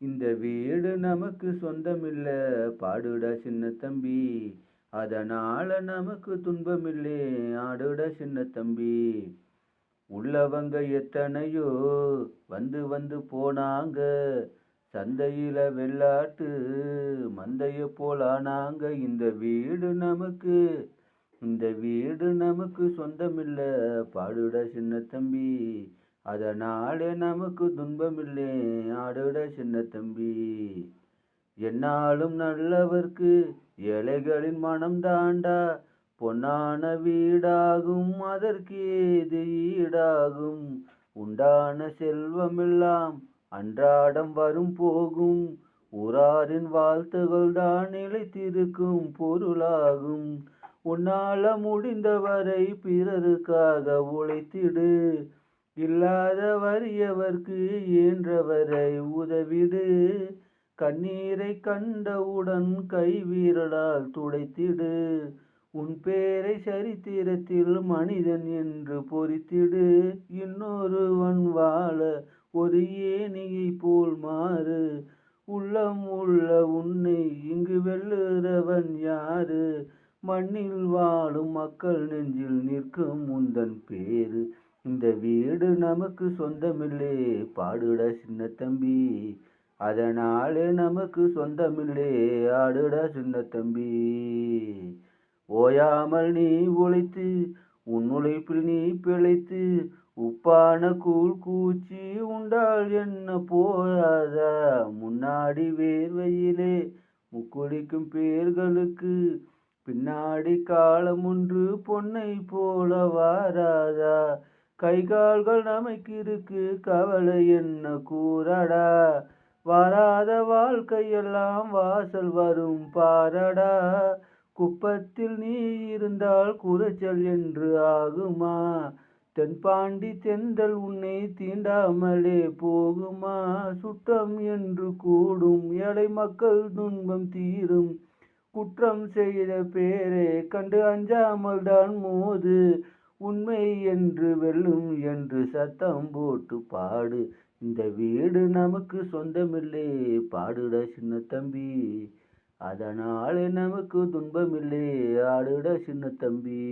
இந்த வீடு நமக்கு சொந்தமில்ல பாடுடா சின்ன தம்பி. அதனால நமக்கு துன்பமில்லே ஆடுடா சின்ன தம்பி. உள்ளவங்க எத்தனையோ வந்து வந்து போனாங்க. சந்தையில வெள்ளாட்டு மந்தைய போலானாங்க இந்த வீடு நமக்கு இந்த வீடு நமக்கு சொந்தமில்ல பாடுடா சின்ன தம்பி. அதனாலே நமக்கு துன்பமில்லை. ஆடுட சின்ன தம்பி என்னாலும் நல்லவர்க்கு ஏழைகளின் மனம் தாண்டா. பொன்னான வீடாகும் அதற்கு ஏது ஈடாகும்? உண்டான செல்வமெல்லாம் அன்றாடம் வரும் போகும். ஊராரின் வாழ்த்துகள் தான் நிலைத்திருக்கும் பொருளாகும். உன்னால முடிந்தவரை பிறருக்காக உழைத்திடு. இல்லாத எவர்க்கு இயன்றவரை உதவிடு. கண்ணீரை கண்டவுடன் கைவீரலால் துடைத்திடு. உன் பேரை சரித்திரத்தில் மனிதன் என்று பொறித்திடு. இன்னொருவன் வாழ ஒரு ஏனியை போல் மாறு. உள்ளம் உள்ள உன்னை இங்கு வெல்லுறவன் யாரு? மண்ணில் வாழும் மக்கள் நெஞ்சில் நிற்கும் முந்தன் பேரு இந்த வீடு நமக்கு சொந்தமில்லே பாடுட சின்ன தம்பி. அதனாலே நமக்கு சொந்தமில்லே ஆடுட சின்ன தம்பி. ஓயாமல் நீ உழைத்து உன் உழைப்பில் நீ பிழைத்து உப்பான கூழ் கூச்சி உண்டால் என்ன போயாதா முன்னாடி வேர்வையிலே முக்குளிக்கும் பேர்களுக்கு பின்னாடி காலம் ஒன்று பொன்னை போல வாராதா? கை கால்கள் நமக்கு இருக்கு கவலை என்ன கூறடா? வராத வாழ்க்கையெல்லாம் வாசல் வரும் பாரடா? குப்பத்தில் நீ இருந்தால் குறைச்சல் என்று ஆகுமா? தென்பாண்டி தென்றல் உன்னை தீண்டாமலே போகுமா? சுற்றம் என்று கூடும் ஏழை மக்கள் துன்பம் தீரும். குற்றம் செய்த பேரே கண்டு அஞ்சாமல் தான் மோது. உண்மை என்று வெல்லும் என்று சத்தம் போட்டு பாடு. இந்த வீடு நமக்கு சொந்தமில்லை பாடுட சின்ன தம்பி. அதனாலே நமக்கு துன்பமில்லை ஆடுட சின்ன தம்பி.